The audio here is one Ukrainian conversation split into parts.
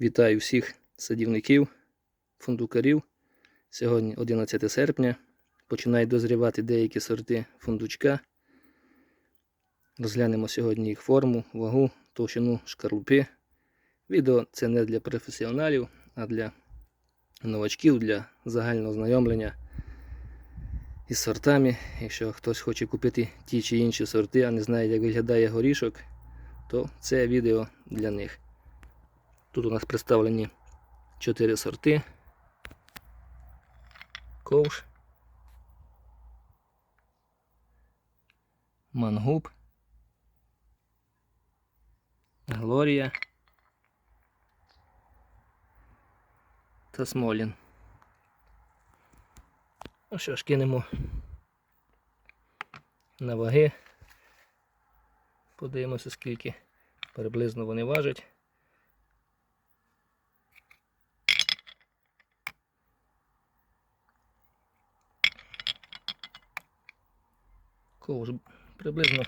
Вітаю всіх садівників, фундукарів. Сьогодні 11 серпня. Починають дозрівати деякі сорти фундучка. Розглянемо сьогодні їх форму, вагу, товщину шкарлупи. Відео це не для професіоналів, а для новачків, для загального знайомлення із сортами. Якщо хтось хоче купити ті чи інші сорти, а не знає, як виглядає горішок, то це відео для них. Тут у нас представлені 4 сорти. Ковш. Мангуб. Глорія. Та Смолін. Ну що ж, кинемо на ваги. Подивимося, скільки приблизно вони важать. Ковш приблизно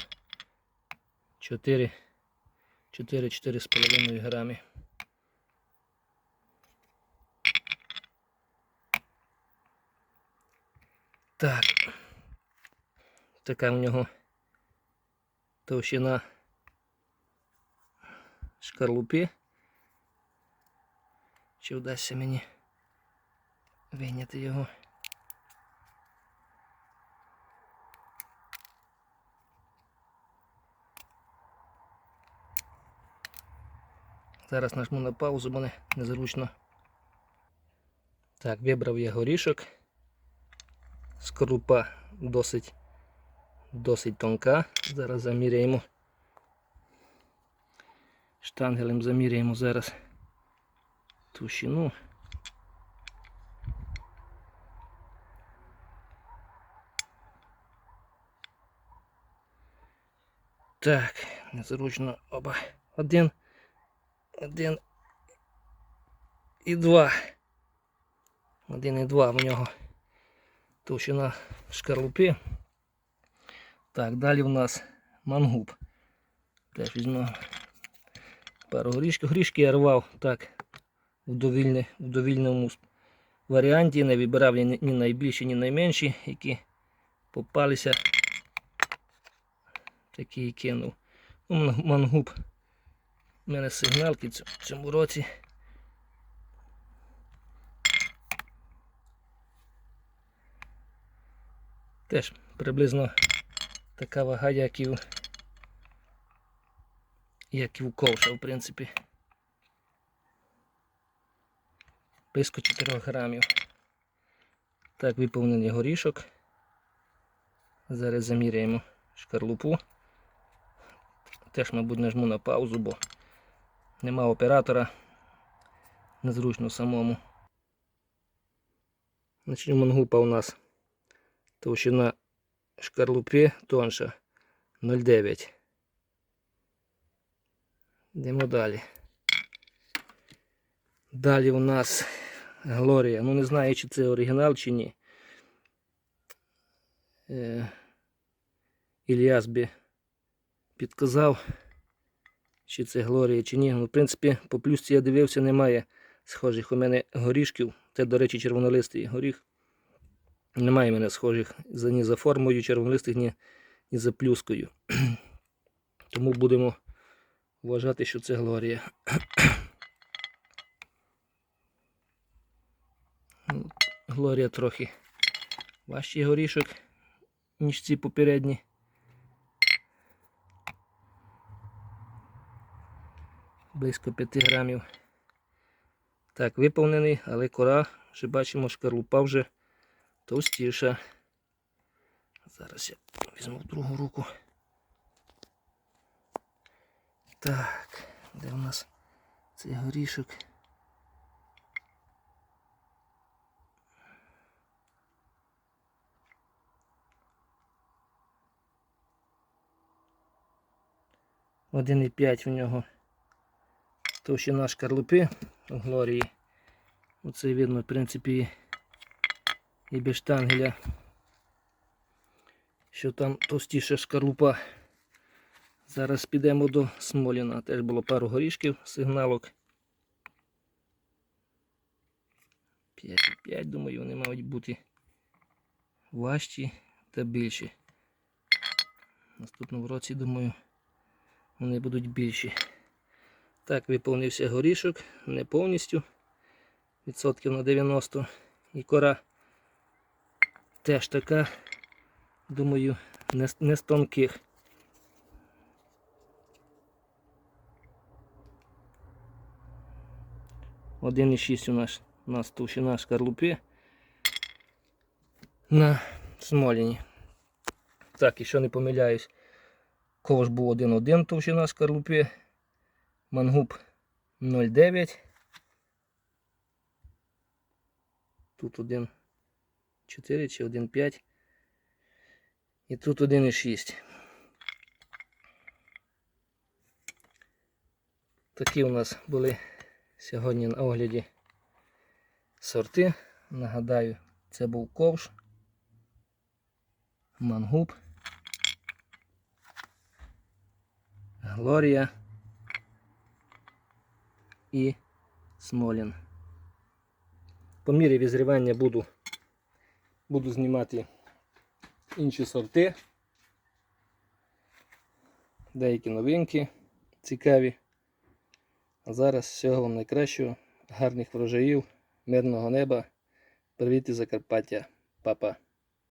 4 4-4,5 грамі. Так. Така в нього товщина шкарлупи. Чи вдасться мені вийняти його? Зараз нажму на паузу, бо не незручно. Так, вибрав я горішок. Скорлупа досить досить тонка. Зараз заміряємо. Штангелем заміряємо зараз товщину. Так, незручно оба. Один. Один і два. Один і два в нього товщина шкарлупи. Так, далі в нас мангуб. Теж візьму пару горішків. Горішки я рвав так в, довільне, в довільному варіанті. Не вибирав ні, найбільші, ні найменші, які попалися. Такі кинув. Ну, Мангуб. У мене сигналки в цьому році. Теж приблизно така вага, як і в, як і в ковша, в принципі. Близько 4 грамів. Так, виповнений горішок. Зараз заміряємо шкарлупу. Теж, мабуть, нажму на паузу, бо нема оператора. Незручно самому. Значить, мангупа у нас товщина шкарлупи тонша 0,9. Йдемо далі. Далі у нас Глорія. Ну не знаю, чи це оригінал, чи ні. Е, Ільяс би підказав, чи це Глорія, чи ні. Ну, в принципі, по плюсці я дивився, немає схожих у мене горішків. Це, до речі, червонолистий горіх. Немає в мене схожих ні за формою червонолистих, ні, ні за плюскою. Тому будемо вважати, що це Глорія. Глорія трохи важчий горішок, ніж ці попередні. Близько 5 грамів. Так, виповнений, але кора, вже бачимо, шкарлупа вже товстіша. Зараз я візьму в другу руку. Так, де у нас цей горішок? Один і п'ять в нього товщина шкарлупи у Глорії. Оце видно, в принципі, і без штангеля, що там товстіша шкарлупа. Зараз підемо до Смоліна. Теж було пару горішків, сигналок. 5,5, думаю, вони мають бути важчі та більші. Наступному році, думаю, вони будуть більші. Так, виповнився горішок, не повністю, відсотків на 90. І кора теж така, думаю, не, не з тонких. Один і шість у нас, у нас товщина шкарлупи на смоліні. Так, якщо не помиляюсь, ковш був 1,1 товщина шкарлупи, мангуб 0,9. Тут 1,4 чи 1,5. І тут 1,6. Такі у нас були сьогодні на огляді сорти. Нагадаю, це був ковш, мангуб, Глорія і Смолін. По мірі візрівання буду, буду знімати інші сорти. Деякі новинки цікаві. А зараз всього вам найкращого, гарних врожаїв, мирного неба. Привіт із Закарпаття, папа.